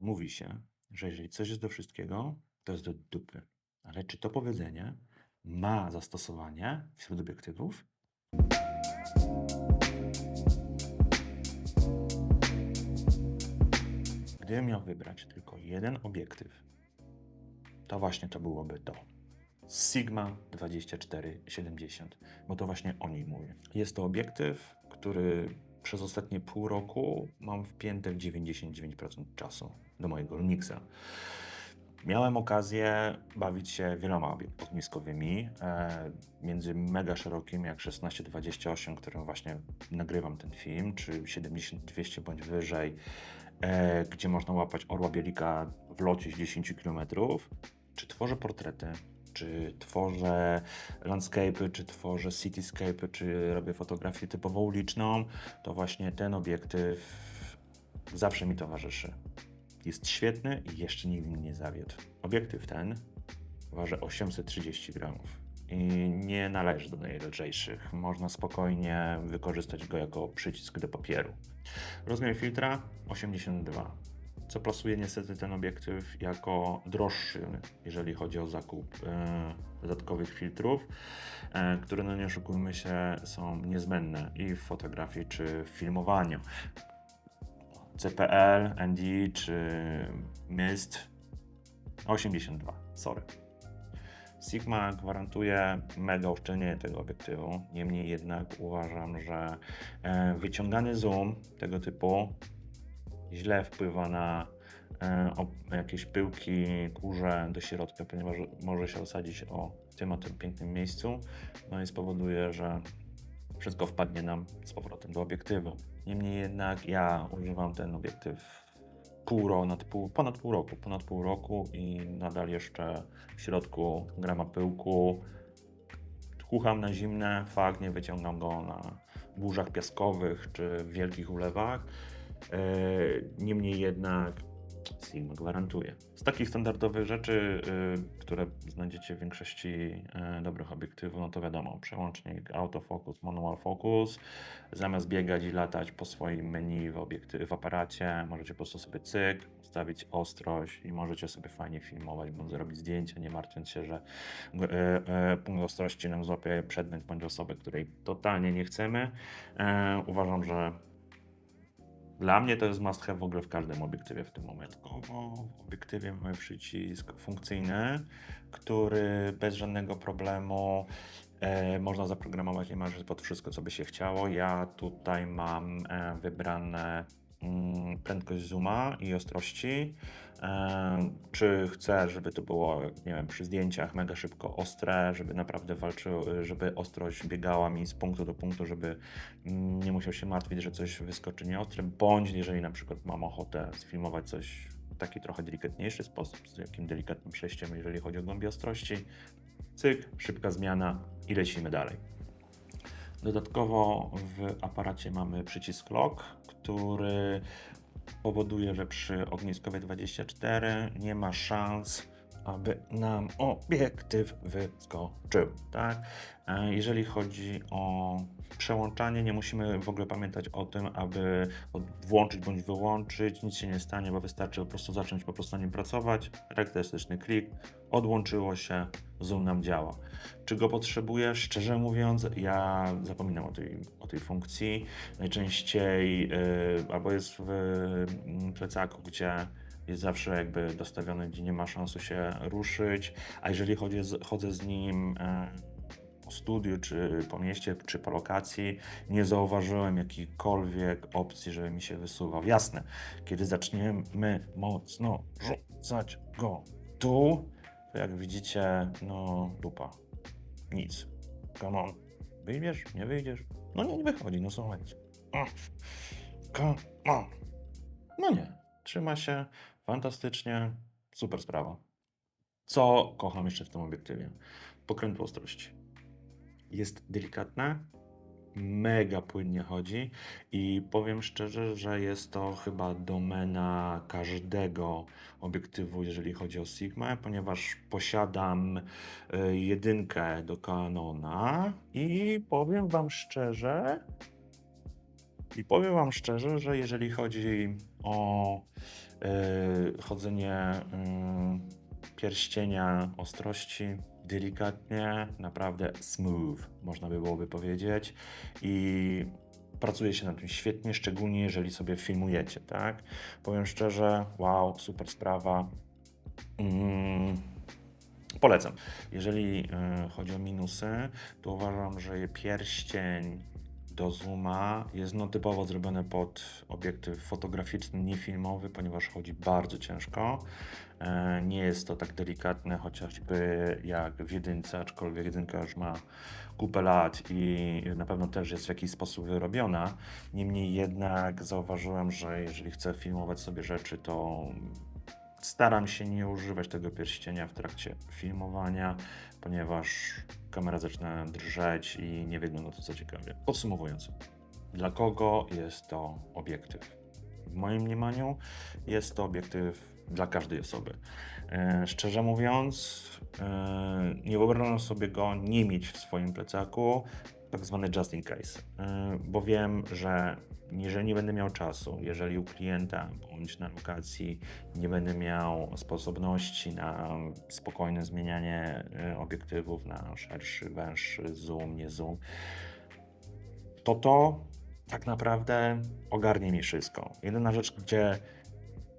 Mówi się, że jeżeli coś jest do wszystkiego, to jest do dupy. Ale czy to powiedzenie ma zastosowanie wśród obiektywów? Gdybym miał wybrać tylko jeden obiektyw, to właśnie to byłoby to. Sigma 2470, bo to właśnie o niej mówię. Jest to obiektyw, który przez ostatnie pół roku mam wpięte w 99% czasu do mojego Lumixa. Miałem okazję bawić się wieloma ogniskowymi, e, między mega szerokimi jak 16-28, którym właśnie nagrywam ten film, czy 70-200 bądź wyżej, e, gdzie można łapać orła bielika w locie z 10 km, czy tworzę portrety, czy tworzę landscape'y, czy tworzę cityscape'y, czy robię fotografię typowo uliczną, to właśnie ten obiektyw zawsze mi towarzyszy. Jest świetny i jeszcze nigdy mnie nie zawiódł. Obiektyw ten waży 830 gramów i nie należy do najlżejszych. Można spokojnie wykorzystać go jako przycisk do papieru. Rozmiar filtra 82, co plasuje niestety ten obiektyw jako droższy, jeżeli chodzi o zakup e, dodatkowych filtrów, e, które, no nie oszukujmy się, są niezbędne i w fotografii, czy w filmowaniu. CPL, ND czy Mist 82, sorry. Sigma gwarantuje mega uszczelnienie tego obiektywu, niemniej jednak uważam, że e, wyciągany zoom tego typu źle wpływa na e, jakieś pyłki, kurze do środka, ponieważ może się osadzić o tym, o tym pięknym miejscu, no i spowoduje, że wszystko wpadnie nam z powrotem do obiektywu. Niemniej jednak ja używam ten obiektyw pół, ro- nad pół, ponad pół roku, ponad pół roku i nadal jeszcze w środku grama pyłku. Chucham na zimne, fakt, nie wyciągam go na burzach piaskowych czy wielkich ulewach. E, Niemniej jednak Sigma gwarantuje. Z takich standardowych rzeczy, y, które znajdziecie w większości y, dobrych obiektywów, no to wiadomo, przełącznik autofocus, manual focus. Zamiast biegać i latać po swoim menu w, obiekty- w aparacie, możecie po prostu sobie cyk, ustawić ostrość i możecie sobie fajnie filmować, bądź zrobić zdjęcia, nie martwiąc się, że y, punkt ostrości nam złapie przedmiot bądź osobę, której totalnie nie chcemy. E, Uważam, że dla mnie to jest must have w ogóle w każdym obiektywie w tym momencie. W obiektywie mamy przycisk funkcyjny, który bez żadnego problemu e, można zaprogramować niemalże pod wszystko, co by się chciało. Ja tutaj mam e, wybrane prędkość zooma i ostrości. E, czy chcę, żeby to było, nie wiem, przy zdjęciach mega szybko ostre, żeby naprawdę walczył, żeby ostrość biegała mi z punktu do punktu, żeby mm, nie musiał się martwić, że coś wyskoczy nieostre, bądź jeżeli na przykład mam ochotę sfilmować coś w taki trochę delikatniejszy sposób, z jakim delikatnym przejściem, jeżeli chodzi o głębię ostrości, cyk, szybka zmiana i lecimy dalej. Dodatkowo w aparacie mamy przycisk lock, który powoduje, że przy ogniskowej 24 nie ma szans, aby nam obiektyw wyskoczył. Tak? E, Jeżeli chodzi o przełączanie, nie musimy w ogóle pamiętać o tym, aby włączyć bądź wyłączyć. Nic się nie stanie, bo wystarczy po prostu zacząć po prostu nim pracować. Charakterystyczny klik, odłączyło się, zoom nam działa. Czy go potrzebuję? Szczerze mówiąc, ja zapominam o tej, o tej funkcji. Najczęściej yy, albo jest w mm, plecaku, gdzie jest zawsze jakby dostawiony, gdzie nie ma szansu się ruszyć, a jeżeli chodzi z, chodzę z nim e, po studiu, czy po mieście, czy po lokacji, nie zauważyłem jakiejkolwiek opcji, żeby mi się wysuwał. Jasne, kiedy zaczniemy mocno rzucać go tu, to jak widzicie, no dupa, nic. Come on, wyjdziesz, nie wyjdziesz? No nie, nie wychodzi, no słuchajcie. Mm. Come on. No nie, trzyma się fantastycznie, super sprawa. Co kocham jeszcze w tym obiektywie? Pokrętło ostrości. Jest delikatne, mega płynnie chodzi i powiem szczerze, że jest to chyba domena każdego obiektywu, jeżeli chodzi o Sigma, ponieważ posiadam y, jedynkę do Canona i powiem Wam szczerze, I powiem Wam szczerze, że jeżeli chodzi o yy, chodzenie yy, pierścienia ostrości, delikatnie, naprawdę smooth, można by byłoby powiedzieć. I pracuje się nad tym świetnie, szczególnie jeżeli sobie filmujecie, tak? Powiem szczerze, wow, super sprawa. Mm, polecam. Jeżeli y, chodzi o minusy, to uważam, że pierścień do zooma jest no typowo zrobione pod obiektyw fotograficzny, nie filmowy, ponieważ chodzi bardzo ciężko. E, nie jest to tak delikatne, chociażby jak w jedynce, aczkolwiek jedynka już ma kupę lat i na pewno też jest w jakiś sposób wyrobiona. Niemniej jednak zauważyłem, że jeżeli chcę filmować sobie rzeczy, to staram się nie używać tego pierścienia w trakcie filmowania, ponieważ kamera zaczyna drżeć i nie wygląda to co ciekawie. Podsumowując, dla kogo jest to obiektyw? W moim mniemaniu jest to obiektyw dla każdej osoby. E, szczerze mówiąc, e, nie wyobrażam sobie go nie mieć w swoim plecaku, tak zwany just in case, e, bo wiem, że jeżeli nie będę miał czasu, jeżeli u klienta bądź na lokacji nie będę miał sposobności na spokojne zmienianie e, obiektywów na szerszy, węższy, zoom, nie zoom, to to tak naprawdę ogarnie mi wszystko. Jedyna rzecz, gdzie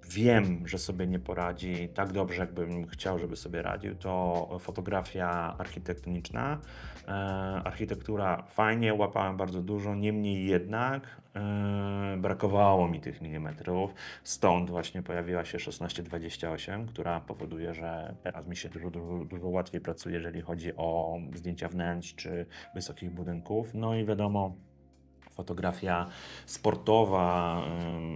wiem, że sobie nie poradzi tak dobrze, jakbym chciał, żeby sobie radził, to fotografia architektoniczna. E, architektura fajnie, łapałem bardzo dużo, niemniej jednak e, brakowało mi tych milimetrów. Stąd właśnie pojawiła się 1628, która powoduje, że teraz mi się dużo, dużo, dużo łatwiej pracuje, jeżeli chodzi o zdjęcia wnętrz czy wysokich budynków. No i wiadomo, fotografia sportowa,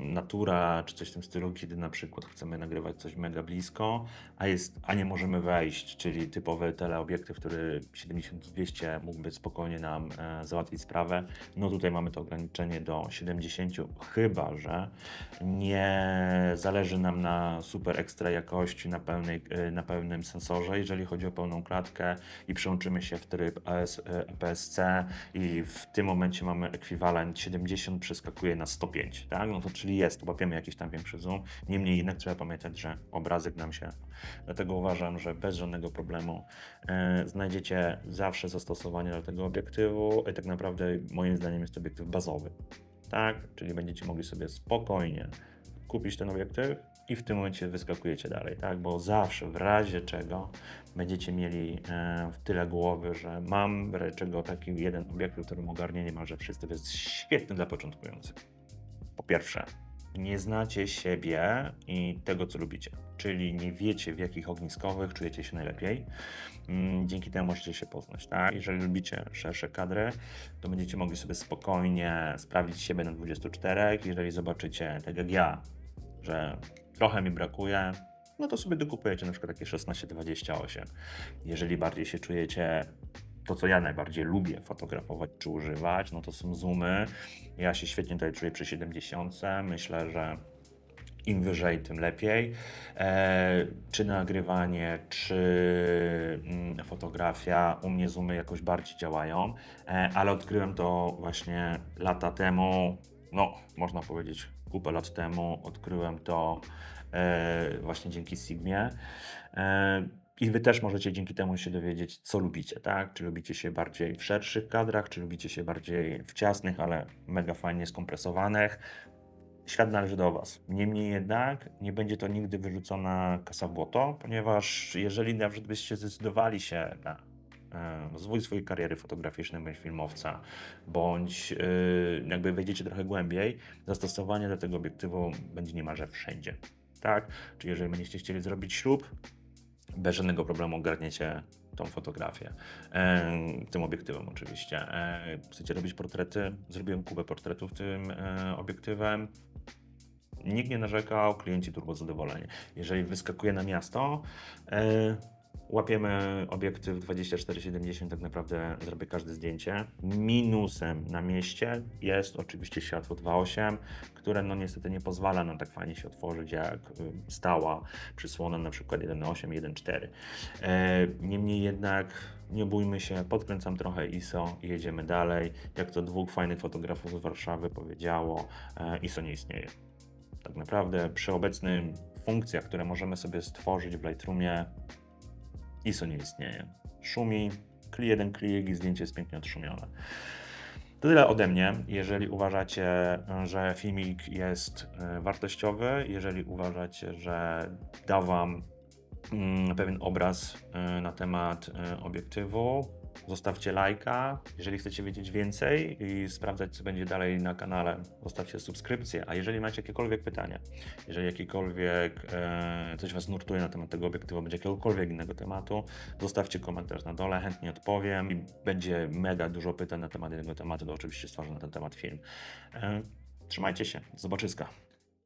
natura czy coś w tym stylu, kiedy na przykład chcemy nagrywać coś mega blisko, a, jest, a nie możemy wejść, czyli typowy teleobiektyw, który 70-200 mógłby spokojnie nam e, załatwić sprawę. No tutaj mamy to ograniczenie do 70, chyba że nie zależy nam na super ekstra jakości, na, pełnej, e, na pełnym sensorze, jeżeli chodzi o pełną klatkę i przełączymy się w tryb AS, APS-C i w tym momencie mamy ekwiwalent ekwiwalent 70 przeskakuje na 105, tak? No to czyli jest, łapiemy jakiś tam większy zoom. Niemniej jednak trzeba pamiętać, że obrazek nam się. Dlatego uważam, że bez żadnego problemu e, znajdziecie zawsze zastosowanie dla tego obiektywu. I tak naprawdę moim zdaniem jest to obiektyw bazowy, tak? Czyli będziecie mogli sobie spokojnie kupić ten obiektyw i w tym momencie wyskakujecie dalej, tak? Bo zawsze w razie czego będziecie mieli e, w tyle głowy, że mam w razie czego taki jeden obiekt, którym ogarnie niemalże wszystko. To jest świetny dla początkujących. Po pierwsze, nie znacie siebie i tego, co lubicie, czyli nie wiecie, w jakich ogniskowych czujecie się najlepiej. Mm, dzięki temu możecie się poznać. Tak? Jeżeli lubicie szersze kadry, to będziecie mogli sobie spokojnie sprawdzić siebie na 24. Jeżeli zobaczycie, tak jak ja, że trochę mi brakuje, no to sobie dokupujecie na przykład takie 16-28. Jeżeli bardziej się czujecie to, co ja najbardziej lubię fotografować czy używać, no to są zoomy. Ja się świetnie tutaj czuję przy 70. Myślę, że im wyżej, tym lepiej. E, czy nagrywanie, czy mm, fotografia, u mnie zoomy jakoś bardziej działają, e, ale odkryłem to właśnie lata temu, no można powiedzieć kupę lat temu, odkryłem to E, właśnie dzięki Sigmie. E, I wy też możecie dzięki temu się dowiedzieć, co lubicie, tak? Czy lubicie się bardziej w szerszych kadrach, czy lubicie się bardziej w ciasnych, ale mega fajnie skompresowanych. Świat należy do Was. Niemniej jednak nie będzie to nigdy wyrzucona kasa w błoto, ponieważ jeżeli nawet byście zdecydowali się na rozwój swojej kariery fotograficznej bądź filmowca, bądź jakby wejdziecie trochę głębiej, zastosowanie do tego obiektywu będzie niemalże wszędzie tak? Czyli jeżeli będziecie chcieli zrobić ślub, bez żadnego problemu ogarniecie tą fotografię. E, tym obiektywem oczywiście. E, chcecie robić portrety? Zrobiłem kubę portretów tym e, obiektywem. Nikt nie narzekał, klienci turbo zadowoleni. Jeżeli wyskakuje na miasto, e, łapiemy obiektyw 24-70, tak naprawdę zrobię każde zdjęcie. Minusem na mieście jest oczywiście światło 2.8, które no niestety nie pozwala nam tak fajnie się otworzyć jak y, stała przysłona na przykład 1.8, 1.4. E, Niemniej jednak nie bójmy się, podkręcam trochę ISO i jedziemy dalej. Jak to dwóch fajnych fotografów z Warszawy powiedziało, e, ISO nie istnieje. Tak naprawdę przy obecnych funkcjach, które możemy sobie stworzyć w Lightroomie, ISO nie istnieje. Szumi, klik jeden klik i zdjęcie jest pięknie odszumione. To tyle ode mnie. Jeżeli uważacie, że filmik jest e, wartościowy, jeżeli uważacie, że da Wam mm, pewien obraz e, na temat e, obiektywu, zostawcie lajka. Jeżeli chcecie wiedzieć więcej i sprawdzać, co będzie dalej na kanale, zostawcie subskrypcję. A jeżeli macie jakiekolwiek pytania, jeżeli jakiekolwiek e, coś Was nurtuje na temat tego obiektywu, będzie jakiegokolwiek innego tematu, zostawcie komentarz na dole, chętnie odpowiem i będzie mega dużo pytań na temat jednego tematu, to oczywiście stworzę na ten temat film. E, trzymajcie się, zobaczyska.